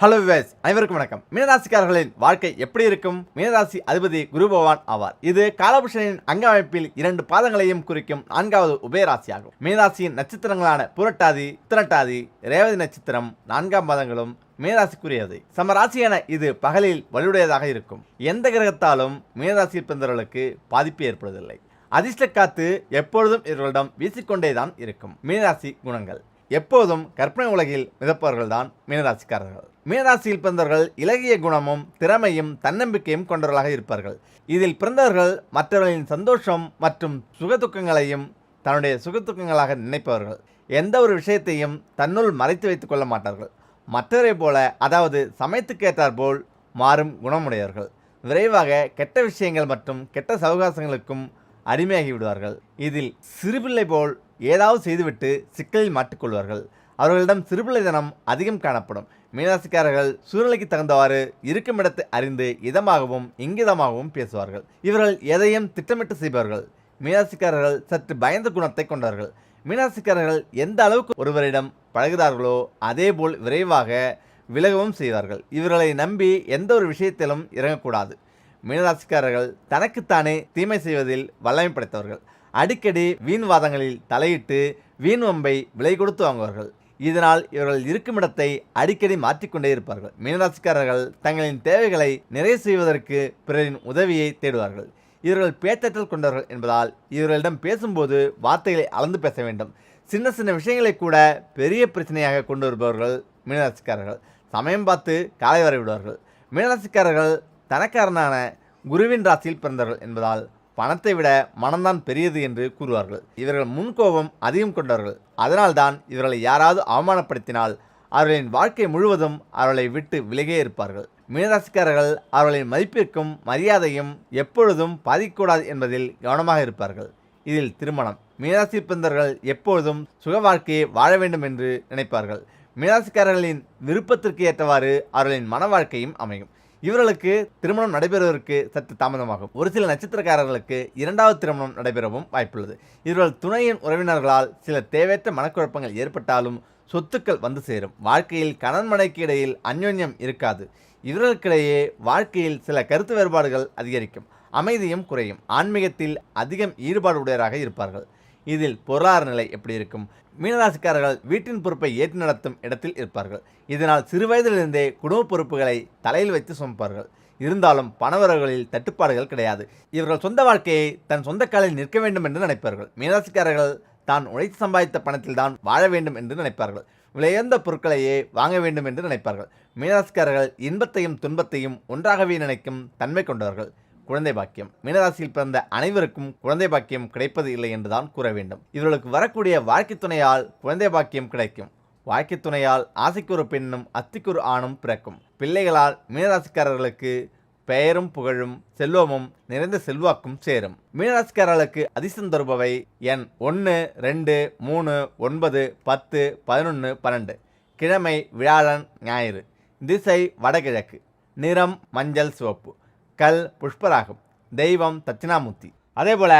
Hello wives அனைவருக்கும் வணக்கம். மீனராசிக்காரர்களின் வாழ்க்கை எப்படி இருக்கும்? மீனராசி அதிபதி குரு பகவான் ஆவார். இது காலபுஷனின் அங்க அமைப்பில் இரண்டு பாதங்களையும் குறிக்கும் நான்காவது உபயராசியாகும். மீனராசியின் நட்சத்திரங்களான புரட்டாதி திரட்டாதி ரேவதி நட்சத்திரம் நான்காம் பாதங்களும் மீனராசிக்குரியது. சமராசியான இது பகலில் வலுவுடையதாக இருக்கும். எந்த கிரகத்தாலும் மீனராசியில் பிறந்தவர்களுக்கு பாதிப்பு ஏற்படுவதில்லை. அதிர்ஷ்ட காத்து எப்பொழுதும் இவர்களிடம் வீசிக்கொண்டேதான் இருக்கும். மீனராசி குணங்கள். எப்போதும் கற்பனை உலகில் மிதப்பவர்கள்தான் மீனராசிக்காரர்கள். மீனராசியில் பிறந்தவர்கள் இலகிய குணமும் திறமையும் தன்னம்பிக்கையும் கொண்டவர்களாக இருப்பார்கள். இதில் பிறந்தவர்கள் மற்றவர்களின் சந்தோஷம் மற்றும் சுகதுக்கங்களையும் தன்னுடைய சுகதுக்கங்களாக நினைப்பவர்கள். எந்த ஒரு விஷயத்தையும் தன்னுள் மறைத்து வைத்துக் கொள்ள மாட்டார்கள். மற்றவரை போல அதாவது சமயத்துக்கேற்றார் போல் மாறும் குணமுடையவர்கள். விரைவாக கெட்ட விஷயங்கள் மற்றும் கெட்ட சவகாசங்களுக்கும் அடிமையாகி விடுவார்கள். இதில் சிறுபிள்ளை போல் ஏதாவது செய்துவிட்டு சிக்கலில் மாட்டிக்கொள்வார்கள். அவர்களிடம் சிறுபிள்ளைத்தனம் அதிகம் காணப்படும். மீனாசிக்காரர்கள் சூழ்நிலைக்கு தகுந்தவாறு இருக்கும் இடத்தை அறிந்து இதமாகவும் இங்கிதமாகவும் பேசுவார்கள். இவர்கள் எதையும் திட்டமிட்டு செய்பவர்கள். மீனாசிக்காரர்கள் சற்று பயந்த குணத்தை கொண்டார்கள் மீனராசிக்காரர்கள் எந்த அளவுக்கு ஒருவரிடம் பழகுகிறார்களோ அதேபோல் விரைவாக விலகவும் செய்வார்கள். இவர்களை நம்பி எந்த ஒரு விஷயத்திலும் இறங்கக்கூடாது. மீனராசிக்காரர்கள் தனக்குத்தானே தீமை செய்வதில் வல்லமை படைத்தவர்கள். அடிக்கடி வீண் வாதங்களில் தலையிட்டு வீண் வம்பை விலை கொடுத்து வாங்குவார்கள். இதனால் இவர்கள் இருக்கும் இடத்தை அடிக்கடி மாற்றிக்கொண்டே இருப்பார்கள். மீனராசிக்காரர்கள் தங்களின் தேவைகளை நிறைவு செய்வதற்கு பிறரின் உதவியை தேடுவார்கள். இவர்கள் பேச்சற்றல் கொண்டவர்கள் என்பதால் இவர்களிடம் பேசும்போது வார்த்தைகளை அளந்து பேச வேண்டும். சின்ன சின்ன விஷயங்களை கூட பெரிய பிரச்சனையாக கொண்டு வருபவர்கள் மீனராசிக்காரர்கள். சமயம் பார்த்து காலை வரை விடுவார்கள். மீனராசிக்காரர்கள் தனக்காரனான குருவின் ராசியில் பிறந்தவர்கள் என்பதால் பணத்தை விட மனம்தான் பெரியது என்று கூறுவார்கள். இவர்கள் முன்கோபம் அதிகம் கொண்டவர்கள். அதனால்தான் இவர்களை யாராவது அவமானப்படுத்தினால் அவர்களின் வாழ்க்கை முழுவதும் அவர்களை விட்டு விலகே இருப்பார்கள். மீனராசிக்காரர்கள் அவர்களின் மதிப்பிற்கும் மரியாதையும் எப்பொழுதும் பாதிக்கக்கூடாது என்பதில் கவனமாக இருப்பார்கள். இதில் திருமணம். மீனராசி பிறந்தவர்கள் எப்பொழுதும் சுக வாழ்க்கையை வாழ வேண்டும் என்று நினைப்பார்கள். மீனராசிக்காரர்களின் விருப்பத்திற்கு ஏற்றவாறு அவர்களின் மன வாழ்க்கையும் அமையும். இவர்களுக்கு திருமணம் நடைபெறுவதற்கு சற்று தாமதமாகும். ஒரு சில நட்சத்திரக்காரர்களுக்கு இரண்டாவது திருமணம் நடைபெறவும் வாய்ப்புள்ளது. இவர்கள் துணையின் உறவினர்களால் சில தேவையற்ற மனக்குழப்பங்கள் ஏற்பட்டாலும் சொத்துக்கள் வந்து சேரும். வாழ்க்கையில் கணவன் மனைக்கு இடையில் அந்யோன்யம் இருக்காது. இவர்களுக்கிடையே வாழ்க்கையில் சில கருத்து வேறுபாடுகள் அதிகரிக்கும். அமைதியும் குறையும். ஆன்மீகத்தில் அதிகம் ஈடுபாடு உடையராக இருப்பார்கள். இதில் பொருளாதார நிலை எப்படி இருக்கும்? மீனராசிக்காரர்கள் வீட்டின் பொறுப்பை ஏற்று நடத்தும் இடத்தில் இருப்பார்கள். இதனால் சிறுவயதிலிருந்தே குடும்ப பொறுப்புகளை தலையில் வைத்து சுமப்பார்கள். இருந்தாலும் பணவரவுகளில் தட்டுப்பாடுகள் கிடையாது. இவர்கள் சொந்த வாழ்க்கையை தன் சொந்த காலில் நிற்க வேண்டும் என்று நினைப்பார்கள். மீனராசிக்காரர்கள் தான் உழைத்து சம்பாதித்த பணத்தில் தான் வாழ வேண்டும் என்று நினைப்பார்கள். விலையுயர்ந்த பொருட்களையே வாங்க வேண்டும் என்று நினைப்பார்கள். மீனராசிக்காரர்கள் இன்பத்தையும் துன்பத்தையும் ஒன்றாகவே நினைக்கும் தன்மை கொண்டவர்கள். குழந்தை பாக்கியம். மீனராசியில் பிறந்த அனைவருக்கும் குழந்தை பாக்கியம் கிடைப்பது இல்லை என்றுதான் கூற வேண்டும். இவர்களுக்கு வரக்கூடிய வாழ்க்கை துணையால் குழந்தை பாக்கியம் கிடைக்கும். வாழ்க்கை துணையால் ஆசைக்கு ஒரு பெண்ணும் அத்திக்கு ஒரு ஆணும் பிறக்கும். பிள்ளைகளால் மீனராசிக்காரர்களுக்கு பெயரும் புகழும் செல்வமும் நிறைந்த செல்வாக்கும் சேரும். மீனராசிக்காரர்களுக்கு அதிர்ஷ்டம் தருபவை எண் ஒன்று ரெண்டு மூணு ஒன்பது பத்து பதினொன்று பன்னெண்டு. கிழமை வியாழன் ஞாயிறு. திசை வடகிழக்கு. நிறம் மஞ்சள் சிவப்பு. கல் புஷ்பராகும் தெய்வம் தட்சிணாமூர்த்தி. அதே போல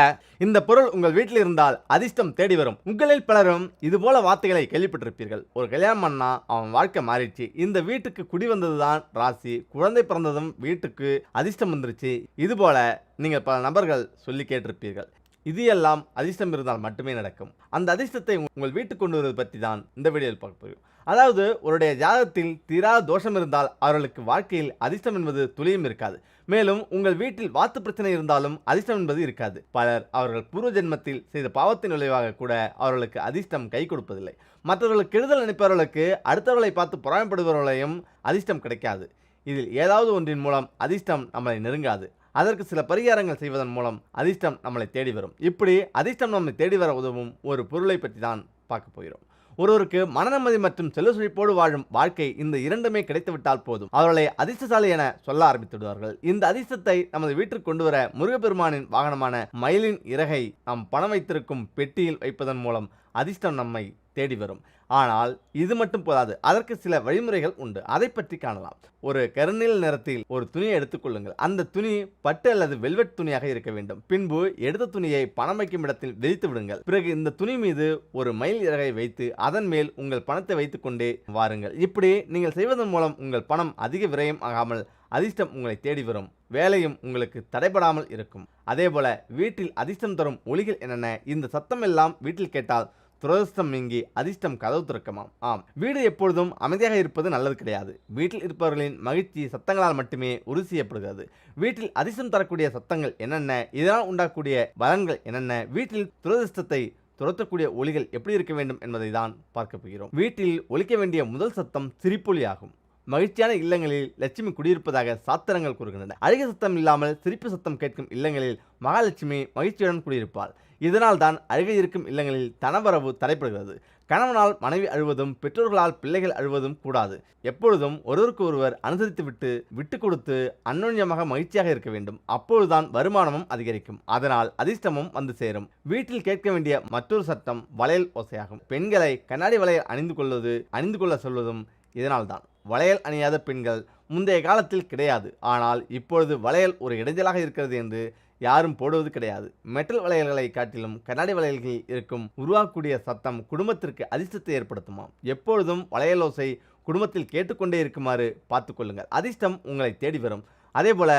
இந்த பொருள் உங்கள் வீட்டில் இருந்தால் அதிர்ஷ்டம் தேடி வரும். உங்களில் பலரும் இது போல வார்த்தைகளை கேள்விப்பட்டிருப்பீர்கள். ஒரு கல்யாணம் பண்ணா அவன் வாழ்க்கை மாறிடுச்சு. இந்த வீட்டுக்கு குடி வந்ததுதான் ராசி. குழந்தை பிறந்ததும் வீட்டுக்கு அதிர்ஷ்டம் வந்துருச்சு. இது போல நீங்கள் பல நபர்கள் சொல்லி கேட்டிருப்பீர்கள். இது எல்லாம் அதிர்ஷ்டம் இருந்தால் மட்டுமே நடக்கும். அந்த அதிர்ஷ்டத்தை உங்கள் வீட்டுக்கு கொண்டு வருவது பற்றி தான் இந்த வீடியோவில் பார்க்க போகிறோம். அதாவது உங்களுடைய ஜாதகத்தில் தீராத தோஷம் இருந்தால் அவர்களுக்கு வாழ்க்கையில் அதிர்ஷ்டம் என்பது துளியும் இருக்காது. மேலும் உங்கள் வீட்டில் வாத்து பிரச்சனை இருந்தாலும் அதிர்ஷ்டம் என்பது இருக்காது. பலர் அவர்கள் பூர்வ ஜென்மத்தில் செய்த பாவத்தின் விளைவாக கூட அவர்களுக்கு அதிர்ஷ்டம் கை கொடுப்பதில்லை. மற்றவர்களுக்கு கெடுதல் நினைப்பவர்களுக்கு அடுத்தவர்களை பார்த்து புறாமைப்படுபவர்களையும் அதிர்ஷ்டம் கிடைக்காது. இதில் ஏதாவது ஒன்றின் மூலம் அதிர்ஷ்டம் நம்மளை நெருங்காது. அதற்கு சில பரிகாரங்கள் செய்வதன் மூலம் அதிர்ஷ்டம் நம்மளை தேடி வரும். இப்படி அதிர்ஷ்டம் நம்மை தேடி வர உதவும் ஒரு பொருளை பற்றி தான் பார்க்க போகிறோம். ஒருவருக்கு மனநிம்மதி மற்றும் செல்ல சுழிப்போடு வாழும் வாழ்க்கை இந்த இரண்டுமே கிடைத்துவிட்டால் போதும். அவர்களை அதிர்ஷ்டசாலி என சொல்ல ஆரம்பித்து விடுவார்கள் இந்த அதிர்ஷ்டத்தை நமது வீட்டிற்கு கொண்டு வர முருகப்பெருமானின் வாகனமான மயிலின் இறகை நாம் பணம் வைத்திருக்கும் பெட்டியில் வைப்பதன் மூலம் அதிர்ஷ்டம் நம்மை தேடி வரும். ஆனால் இது மட்டும் போதாது அதற்கு சில வழிமுறைகள் உண்டு. அதை பற்றி காணலாம். ஒரு கருநீல் நிறத்தில் ஒரு துணியை எடுத்துக்கொள்ளுங்கள் அந்த துணி பட்டு அல்லது வெல்வெட் துணியாக இருக்க வேண்டும். பின்பு எடுத்த துணியை பணம் வைக்கும் இடத்தில் விரித்து விடுங்கள். பிறகு இந்த துணி மீது ஒரு மயில் இறகை வைத்து அதன் மேல் உங்கள் பணத்தை வைத்துக்கொண்டே வாருங்கள். இப்படி நீங்கள் செய்வதன் மூலம் உங்கள் பணம் அதிக விரயம் ஆகாமல் அதிர்ஷ்டம் உங்களை தேடி வரும். வேலையும் உங்களுக்கு தடைபடாமல் இருக்கும். அதேபோல வீட்டில் அதிர்ஷ்டம் தரும் ஒளிகள் என்னென்ன? இந்த சத்தம் எல்லாம் வீட்டில் கேட்டால் துரதிருஷ்டம் நீங்கி அதிர்ஷ்டம் கதவு திறக்கமாம். ஆம். வீடு எப்பொழுதும் அமைதியாக இருப்பது நல்லது கிடையாது. வீட்டில் இருப்பவர்களின் மகிழ்ச்சி சத்தங்களால் மட்டுமே உறுதி செய்யப்படுகிறது. வீட்டில் அதிர்ஷ்டம் தரக்கூடிய சத்தங்கள் என்னென்ன? இதனால் உண்டாகக்கூடிய பலன்கள் என்னென்ன? வீட்டில் துரதிருஷ்டத்தை துரத்தக்கூடிய ஒளிகள் எப்படி இருக்க வேண்டும் என்பதை தான் பார்க்க போகிறோம். வீட்டில் ஒழிக்க வேண்டிய முதல் சத்தம் சிரிப்பொலி ஆகும் மகிழ்ச்சியான இல்லங்களில் லட்சுமி குடியிருப்பதாக சாத்திரங்கள் கூறுகின்றன. அழுக சத்தம் இல்லாமல் சிரிப்பு சத்தம் கேட்கும் இல்லங்களில் மகாலட்சுமி மகிழ்ச்சியுடன் குடியிருப்பாள். இதனால் தான் அழுகை இருக்கும் இல்லங்களில் தனவரவு தடைப்படுகிறது கணவனால் மனைவி அழுவதும் பெற்றோர்களால் பிள்ளைகள் அழுவதும் கூடாது. எப்பொழுதும் ஒருவருக்கு ஒருவர் அனுசரித்துவிட்டு விட்டு கொடுத்து அன்னோன்யமாக மகிழ்ச்சியாக இருக்க வேண்டும். அப்பொழுதுதான் வருமானமும் அதிகரிக்கும். அதனால் அதிர்ஷ்டமும் வந்து சேரும். வீட்டில் கேட்க வேண்டிய மற்றொரு சட்டம் வளையல் ஓசையாகும். பெண்களை கண்ணாடி வளையல் அணிந்து கொள்வது அணிந்து கொள்ள சொல்வதும் இதனால்தான் வளையல் அணியாத பெண்கள் முந்தைய காலத்தில் கிடையாது. ஆனால் இப்பொழுது வளையல் ஒரு இடைஞ்சலாக இருக்கிறது என்று யாரும் போடுவது கிடையாது. மெட்டல் வளையல்களை காட்டிலும் கண்ணாடி வளையல்களில் இருக்கும் உருவாக்கக்கூடிய சத்தம் குடும்பத்திற்கு அதிர்ஷ்டத்தை ஏற்படுத்துமாம் எப்பொழுதும் வளையலோசை குடும்பத்தில் கேட்டுக்கொண்டே இருக்குமாறு பார்த்துக்கொள்ளுங்கள் அதிர்ஷ்டம் உங்களை தேடி வரும். அதேபோல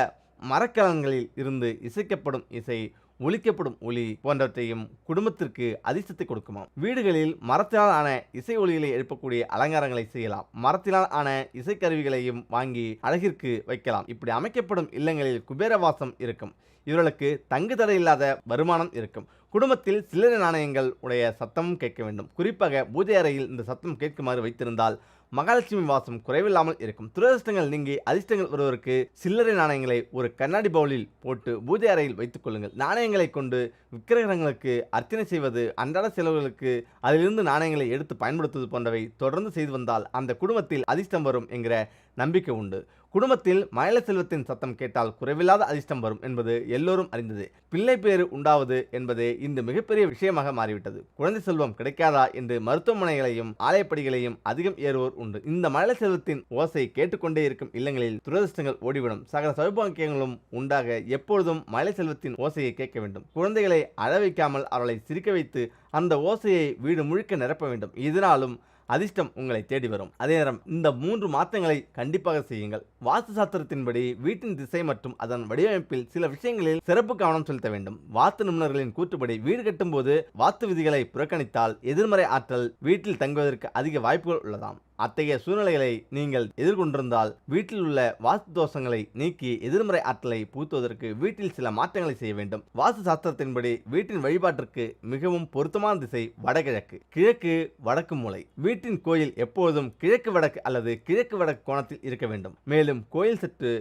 மரக்கலன்களில் இருந்து இசைக்கப்படும் இசை ஒழிக்கப்படும் ஒளி போன்றவற்றையும் குடும்பத்திற்கு அதிர்ஷ்டத்தை கொடுக்குமாம். வீடுகளில் மரத்தினால் ஆன இசை ஒளிகளை எழுப்பக்கூடிய அலங்காரங்களை செய்யலாம். மரத்தினால் ஆன இசைக்கருவிகளையும் வாங்கி அழகிற்கு வைக்கலாம். இப்படி அமைக்கப்படும் இல்லங்களில் குபேரவாசம் இருக்கும். இவர்களுக்கு தங்கு தடை இல்லாத வருமானம் இருக்கும். குடும்பத்தில் சில்லறை நாணயங்கள் உடைய சத்தமும் கேட்க வேண்டும். குறிப்பாக பூஜை அறையில் இந்த சத்தம் கேட்குமாறு வைத்திருந்தால் மகாலட்சுமி வாசம் குறைவில்லாமல் இருக்கும். துரதிர்ஷ்டங்கள் நீங்கி அதிர்ஷ்டங்கள் வருவதற்கு சில்லறை நாணயங்களை ஒரு கண்ணாடி பவுலில் போட்டு பூஜை அறையில் வைத்துக் கொள்ளுங்கள். நாணயங்களை கொண்டு விக்கிரகங்களுக்கு அர்ச்சனை செய்வது அன்றாட செலவுகளுக்கு அதிலிருந்து நாணயங்களை எடுத்து பயன்படுத்துவது போன்றவை தொடர்ந்து செய்து வந்தால் அந்த குடும்பத்தில் அதிர்ஷ்டம் வரும் என்கிற நம்பிக்கை உண்டு. குடும்பத்தில் மயில செல்வத்தின் சத்தம் கேட்டால் குறைவில்லாத அதிர்ஷ்டம் வரும் என்பது எல்லோரும் அறிந்தது. பிள்ளை பேறு உண்டாவது என்பது இந்த மிகப்பெரிய விஷயமாக மாறிவிட்டது. குழந்தை செல்வம் கிடைக்காதா என்று மருத்துவமனைகளையும் ஆலயப்படிகளையும் அதிகம் ஏறுவோர் உண்டு. இந்த மயில செல்வத்தின் ஓசை கேட்டுக்கொண்டே இருக்கும் இல்லங்களில் துரதிருஷ்டங்கள் ஓடிவிடும். சகல சௌபாக்கியங்களும் உண்டாக எப்பொழுதும் மயில செல்வத்தின் ஓசையை கேட்க வேண்டும். குழந்தைகளை அழ வைக்காமல் அவர்களை சிரிக்க வைத்து அந்த ஓசையை வீடு முழுக்க நிரப்ப வேண்டும். இதனாலும் அதிர்ஷ்டம் உங்களை தேடி வரும். அதே நேரம் இந்த மூன்று மாற்றங்களை கண்டிப்பாக செய்யுங்கள். வாஸ்து சாஸ்திரத்தின்படி வீட்டின் திசை மற்றும் அதன் வடிவமைப்பில் சில விஷயங்களில் சிறப்பு கவனம் செலுத்த வேண்டும். வாஸ்து நிபுணர்களின் கூற்றுப்படி வீடு கட்டும்போது வாஸ்து விதிகளை புறக்கணித்தால் எதிர்மறை ஆற்றல் வீட்டில் தங்குவதற்கு அதிக வாய்ப்புகள் உள்ளதாம். அத்தகைய சூழ்நிலைகளை நீங்கள் எதிர்கொண்டிருந்தால் வீட்டில் உள்ள வாஸ்து தோஷங்களை நீக்கி எதிர்மறை ஆற்றலை பூத்துவதற்கு வீட்டில் சில மாற்றங்களை செய்ய வேண்டும். வாஸ்து சாஸ்திரத்தின்படி வீட்டின் வழிபாட்டிற்கு மிகவும் பொருத்தமான திசை வடகிழக்கு. கிழக்கு வடக்கு மூலை. வீட்டின் கோயில் எப்போதும் கிழக்கு வடக்கு அல்லது கிழக்கு வடக்கு கோணத்தில் இருக்க வேண்டும். மேலும் கோயில் சற்று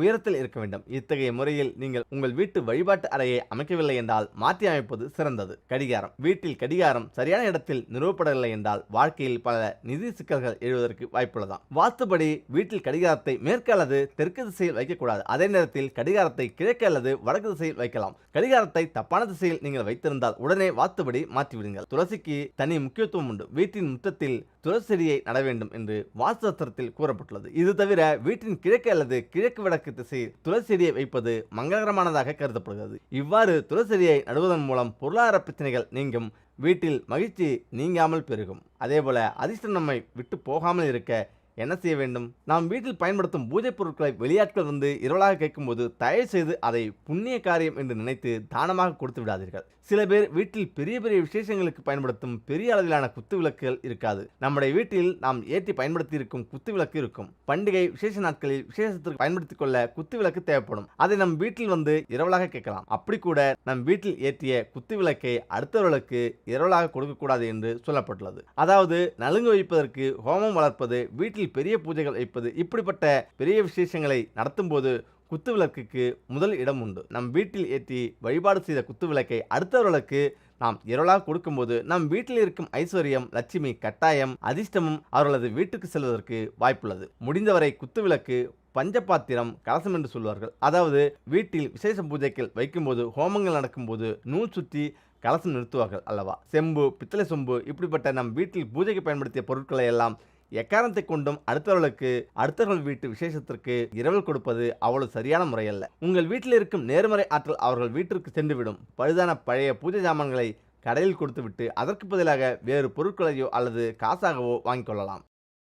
உயரத்தில் இருக்க வேண்டும். இத்தகைய முறையில் நீங்கள் உங்கள் வீட்டு வழிபாட்டு அறையை அமைக்கவில்லை என்றால் மாற்றி அமைப்பது சிறந்தது. கடிகாரம். வீட்டில் கடிகாரம் சரியான இடத்தில் நிறுவப்படவில்லை என்றால் வாழ்க்கையில் பல நிதி சிக்கல்கள் எழுவதற்கு வாய்ப்புள்ளதாம். வாஸ்துபடி வீட்டில் கடிகாரத்தை மேற்கு அல்லது தெற்கு திசையில் வைக்கக்கூடாது. அதே நேரத்தில் கடிகாரத்தை கிழக்கு அல்லது வடக்கு திசையில் வைக்கலாம். கடிகாரத்தை தப்பான திசையில் நீங்கள் வைத்திருந்தால் உடனே வாத்துபடி மாற்றிவிடுங்கள். துளசிக்கு தனி முக்கியத்துவம் உண்டு. வீட்டின் முற்றத்தில் துளசி செடியை நட வேண்டும் என்று வாஸ்து சாஸ்திரத்தில் கூறப்பட்டுள்ளது. இது தவிர வீட்டின் கிழக்கு அல்லது கிழக்கு வடக்கு திசையில் துளசெடியை வைப்பது மங்களகரமானதாக கருதப்படுகிறது. இவ்வாறு துளசெடியை நடுவதன் மூலம் பொருளாதார பிரச்சனைகள் நீங்கும் வீட்டில் மகிழ்ச்சி நீங்காமல் பெருகும். அதேபோல அதிர்ஷ்டம் நம்மை விட்டு போகாமல் இருக்க என்ன செய்ய வேண்டும்? நாம் வீட்டில் பயன்படுத்தும் பூஜை பொருட்களை வெளியாட்கள் வந்து இரவலாக கேட்கும்போது தயவு செய்து அதை புண்ணிய காரியம் என்று நினைத்து தானமாக கொடுத்து விடாதீர்கள். சில பேர் வீட்டில் பெரிய பெரிய விசேஷங்களுக்கு பயன்படுத்தும் பெரிய அளவிலான குத்து விளக்குகள் இருக்காது. நம்முடைய வீட்டில் நாம் ஏற்றி பயன்படுத்தி இருக்கும் குத்து விளக்கு இருக்கும். பண்டிகை விசேஷ நாட்களில் விசேஷத்திற்கு பயன்படுத்திக் கொள்ள குத்து விளக்கு தேவைப்படும். அதை நம் வீட்டில் வந்து இரவலாக கேட்கலாம். அப்படி கூட நம் வீட்டில் ஏற்றிய குத்து விளக்கை அடுத்தவர்களுக்கு இரவலாக கொடுக்கக்கூடாது என்று சொல்லப்பட்டுள்ளது. அதாவது நலுங்கு வைப்பதற்கு ஹோமம் வளர்ப்பது வீட்டில் பெரிய பூஜைகள் வைப்பது இப்படிப்பட்ட பெரிய விசேஷங்களை நடத்தும் போது குத்து விளக்குக்கு முதல் இடம் உண்டு. நம் வீட்டில் ஏற்றி வழிபாடு செய்த குத்து விளக்கை அடுத்தவர்களுக்கு நாம் இரவலாக கொடுக்கும்போது நம் வீட்டில் இருக்கும் ஐஸ்வர்யம் லட்சுமி கட்டாயம் அதிர்ஷ்டமும் அவர்களது வீட்டுக்கு செல்வதற்கு வாய்ப்புள்ளது. முடிந்தவரை குத்து விளக்கு பஞ்சபாத்திரம் கலசம் என்று சொல்வார்கள். அதாவது வீட்டில் விசேஷ பூஜைகள் வைக்கும்போது ஹோமங்கள் நடக்கும்போது நூல் சுற்றி கலசம் நிறுத்துவார்கள் அல்லவா? செம்பு பித்தளை சொம்பு இப்படிப்பட்ட நம் வீட்டில் பூஜைக்கு பயன்படுத்திய பொருட்களை எல்லாம் எக்காரணத்தை கொண்டும் அடுத்தவர்களுக்கு அடுத்தவர்கள் வீட்டு விசேஷத்திற்கு இரவல் கொடுப்பது அவ்வளவு சரியான முறையல்ல. உங்கள் வீட்டில் இருக்கும் நேர்மறை ஆற்றல் அவர்கள் வீட்டிற்கு சென்றுவிடும். பழுதான பழைய பூஜை சாமான்களை கடையில் கொடுத்துவிட்டு அதற்கு பதிலாக வேறு பொருட்களையோ அல்லது காசாகவோ வாங்கிக் கொள்ளலாம்.